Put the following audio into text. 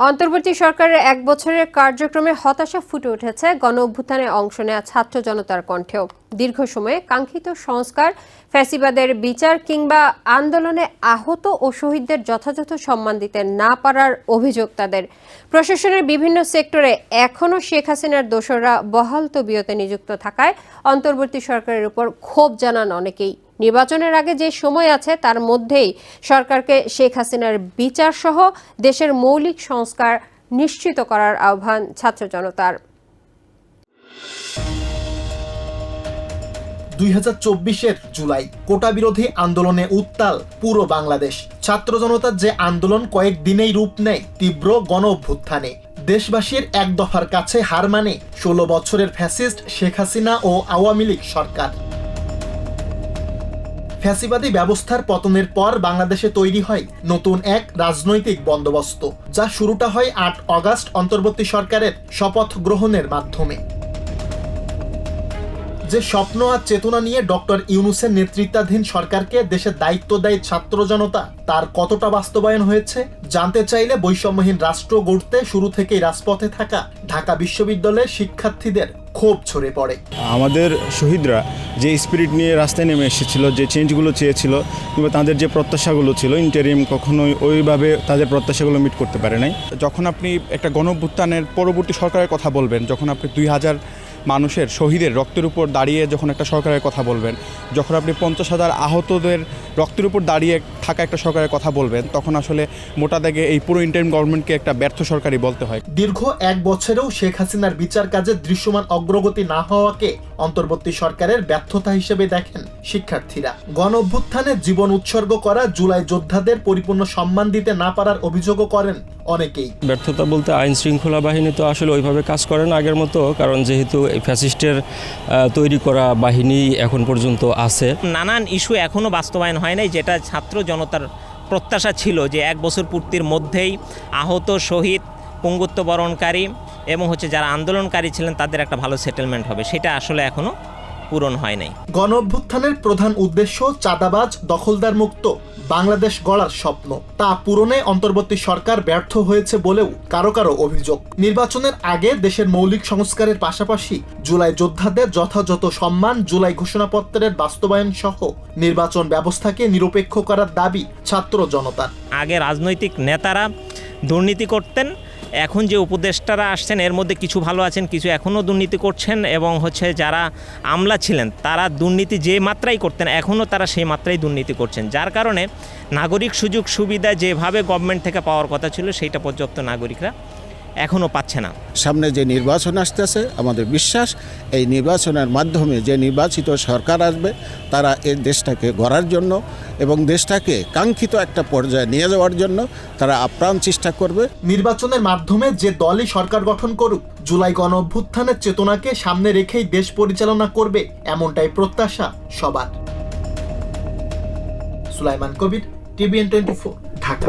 অন্তর্বর্তী সরকারের এক বছরের কার্যক্রমে হতাশা ফুটে উঠেছে গণ অভ্যুত্থানে অংশ নেওয়া ছাত্র জনতার কণ্ঠেও। দীর্ঘ সময়ে কাঙ্ক্ষিত সংস্কার, ফ্যাসিবাদের বিচার কিংবা আন্দোলনে আহত ও শহীদদের যথাযথ সম্মান দিতে না পারার অভিযোগ তাদের। প্রশাসনের বিভিন্ন সেক্টরে এখনও শেখ হাসিনার দোসররা বহাল তবিয়তে নিযুক্ত থাকায় অন্তর্বর্তী সরকারের উপর ক্ষোভ জানান অনেকেই। নির্বাচনের আগে যে সময় আছে, তার মধ্যেই সরকারকে শেখ হাসিনার বিচার সহ দেশের মৌলিক সংস্কার নিশ্চিত করার আহ্বান ছাত্র জনতার। দুই হাজার চব্বিশের জুলাই কোটা বিরোধী আন্দোলনে উত্তাল পুরো বাংলাদেশ। ছাত্র জনতার যে আন্দোলন কয়েক দিনেই রূপ নেয় তীব্র গণ অভ্যুত্থানে দেশবাসীর এক দফার কাছে হার মানে ষোলো বছরের ফ্যাসিস্ট শেখ হাসিনা ও আওয়ামী লীগ সরকার। ফ্যাসিবাদী ব্যবস্থার পতনের পর বাংলাদেশে তৈরি হয় নতুন এক রাজনৈতিক বন্দোবস্ত, যা শুরুটা হয় আট অগাস্ট অন্তর্বর্তী সরকারের শপথ গ্রহণের মাধ্যমে। যে স্বপ্ন আর চেতনা নিয়ে ডক্টর ইউনুসের নেতৃত্বাধীন সরকারকে দেশের দায়িত্ব দেয় ছাত্র জনতা, তার কতটা বাস্তবায়ন হয়েছে জানতে চাইলে বৈষম্যহীন রাষ্ট্র গড়তে শুরু থেকেই রাজপথে থাকা ঢাকা বিশ্ববিদ্যালয়ের শিক্ষার্থীদের ক্ষোভ ছড়ে পড়ে। আমাদের শহীদরা যে স্পিরিট নিয়ে রাস্তায় নেমে এসেছিল, যে চেঞ্জগুলো চেয়েছিল, কিংবা তাদের যে প্রত্যাশাগুলো ছিল ইন্টারিম কখনোই ওইভাবে তাদের প্রত্যাশাগুলো মিট করতে পারে নাই। যখন আপনি একটা গণভ্যুত্থানের পরবর্তী সরকারের কথা বলবেন, যখন আপনি দুই হাজার মানুষের, শহীদের রক্তের উপর দাঁড়িয়ে যখন একটা সরকারের কথা বলবেন, যখন আপনি পঞ্চাশ হাজার আহতদের রক্তের উপর দাঁড়িয়ে থাকা একটা সরকারের কথা বলবেন তখন আসলে মোটা দাগে এই পুরো ইন্টারিম গভর্নমেন্টকে একটা ব্যর্থ সরকারই বলতে হয়। দীর্ঘ এক বছরেও শেখ হাসিনার বিচার কাজে দৃশ্যমান অগ্রগতি না হওয়াকে অন্তর্বর্তী সরকারের ব্যর্থতা হিসেবে দেখেন শিক্ষার্থীরা। গণ অভ্যুত্থানে জীবন উৎসর্গ করা জুলাই যোদ্ধাদের পরিপূর্ণ সম্মান দিতে না পারার অভিযোগও করেন অনেকেই। ব্যর্থতা বলতে আইন শৃঙ্খলা বাহিনী তো আসলে ওইভাবে কাজ করে না আগের মতো কারণ যেহেতু এই ফ্যাসিস্টের তৈরি করা বাহিনী এখন পর্যন্ত আছে। নানান ইস্যু এখনও বাস্তবায়ন হয় নাই যেটা ছাত্র জনতার প্রত্যাশা ছিল যে এক বছর পূর্তির মধ্যেই আহত, শহীদ, পঙ্গুত্ব বরণকারী এবং হচ্ছে যারা আন্দোলনকারী ছিলেন তাদের একটা ভালো সেটেলমেন্ট হবে। সেটা আসলে এখনও পূরণ হয় নাই। গণ অভ্যুত্থানের প্রধান উদ্দেশ্য চাঁদাবাজ দখলদার মুক্ত বাংলাদেশ গড়ার স্বপ্ন। তা পূরণে অন্তর্বর্তী সরকার ব্যর্থ হয়েছে বলেও কারও কারও অভিযোগ। নির্বাচনের আগে দেশের মৌলিক সংস্কারের পাশাপাশি জুলাই যোদ্ধাদের যথাযথ সম্মান জুলাই ঘোষণাপত্রের বাস্তবায়ন সহ নির্বাচন ব্যবস্থাকে নিরপেক্ষ করার দাবি ছাত্র জনতার। আগে রাজনৈতিক নেতারা দুর্নীতি করতেন এখন যে উপদেষ্টারা আসছেন, এর মধ্যে কিছু ভালো আছেন, কিছু এখনও দুর্নীতি করছেন এবং হচ্ছে যারা আমলা ছিলেন, তারা দুর্নীতি যে মাত্রাই করতেন, এখনও তারা সেই মাত্রাই দুর্নীতি করছেন। যার কারণে নাগরিক সুযোগ সুবিধা যেভাবে গভর্নমেন্ট থেকে পাওয়ার কথা ছিল, সেইটা পর্যাপ্ত নাগরিকরা এখনও পাচ্ছে না। সামনে যে নির্বাচন আসতেছে আমাদের বিশ্বাস এই নির্বাচনের মাধ্যমে যে নির্বাচিত সরকার আসবে তারা এই দেশটাকে গড়ার জন্য এবং দেশটাকে কাঙ্ক্ষিত একটা পর্যায়ে নিয়ে যাওয়ার জন্য তারা আপ্রাণ চেষ্টা করবে। নির্বাচনের মাধ্যমে যে দলই সরকার গঠন করুক জুলাই গণ অভ্যুত্থানের চেতনাকে সামনে রেখেই দেশ পরিচালনা করবে এমনটাই প্রত্যাশা সবার। Sulaiman Kabir TVN twenty four Dhaka.